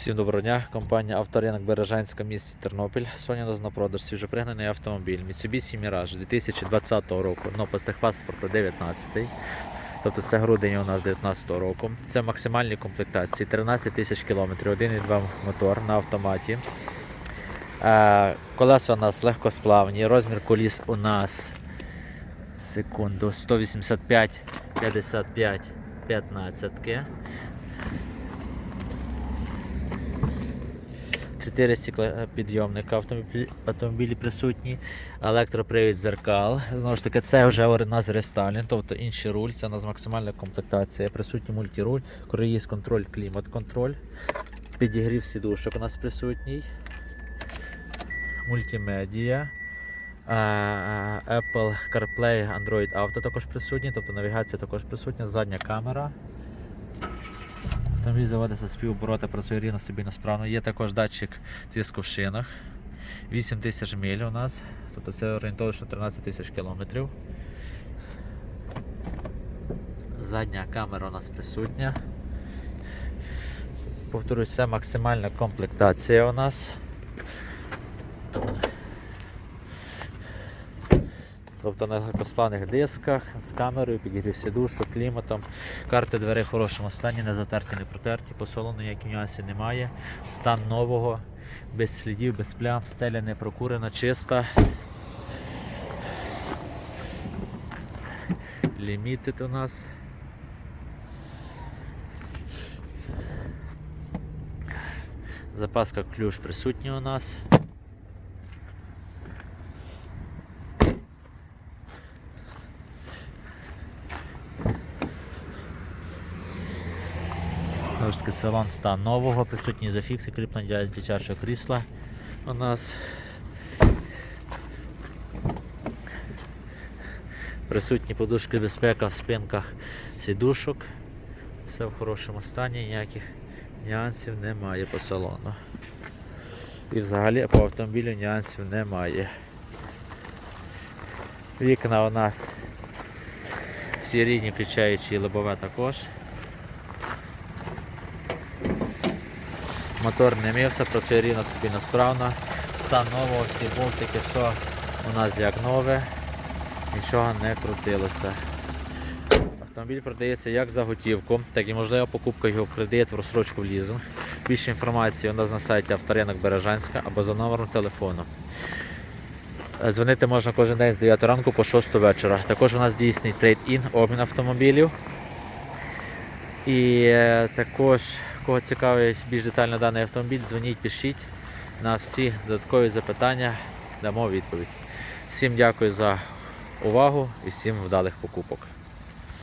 Всім доброго дня. Компанія Авторинок Бережанська місті Тернопіль. Сьогодні у нас на продаж свіжопригнаний автомобіль Mitsubishi Mirage 2020 року. Ну, по техпаспорту 19. Тобто це грудень у нас 19 року. Це максимальні комплектації 13 тисяч кілометрів, 1,2 мотор на автоматі. Е, колеса у нас легкосплавні, розмір коліс у нас секунду 185 55 15. Чотири стеклопідйомника автомобілі, автомобілі присутні, електропривід зеркал. Знову ж таки, це вже у нас тобто інший руль, це у нас максимальна комплектація. Присутній мультируль, круїз контроль, клімат-контроль, підігрів сідушок у нас присутній, мультимедіа. е, Apple CarPlay, Android Auto також присутні, тобто навігація також присутня, задня камера. Автомобіль заводиться з півоборота, працює рівно собі справно. Є також датчик тиску в шинах. 8 тисяч миль у нас, тобто це орієнтовно 13 тисяч кілометрів. Задня камера у нас присутня. Повторюсь, це максимальна комплектація у нас. Тобто на легкосплавних дисках з камерою, підігрів сідушок, кліматом. Карти дверей в хорошому стані, не затерті, не протерті, по салону ніяких нюансів немає. Стан нового, без слідів, без плям, стеля не прокурена, чиста. Лімітед у нас. Запаска ключ присутня у нас. Таки, салон стан нового, присутні зафікси, кріплення для дитячого крісла у нас. Присутні подушки безпека в спинках сідушок. Все в хорошому стані, ніяких нюансів немає по салону. І взагалі по автомобілю нюансів немає. Вікна у нас всі рідні, включаючи і лобове також. Мотор не мився, працює рівно собі справно. Стан нового, всі болтики, все у нас як нове, нічого не крутилося. Автомобіль продається як за готівку, так і можлива покупка його в кредит, в розстрочку в лізинг. Більше інформації у нас на сайті авторинок Бережанська або за номером телефону. Дзвонити можна кожен день з 9 ранку по 6 вечора. Також у нас дійсний трейд-ін, обмін автомобілів. І е, також, кого цікавить більш детально даний автомобіль, дзвоніть, пишіть на всі додаткові запитання, дамо відповідь. Всім дякую за увагу і всім вдалих покупок.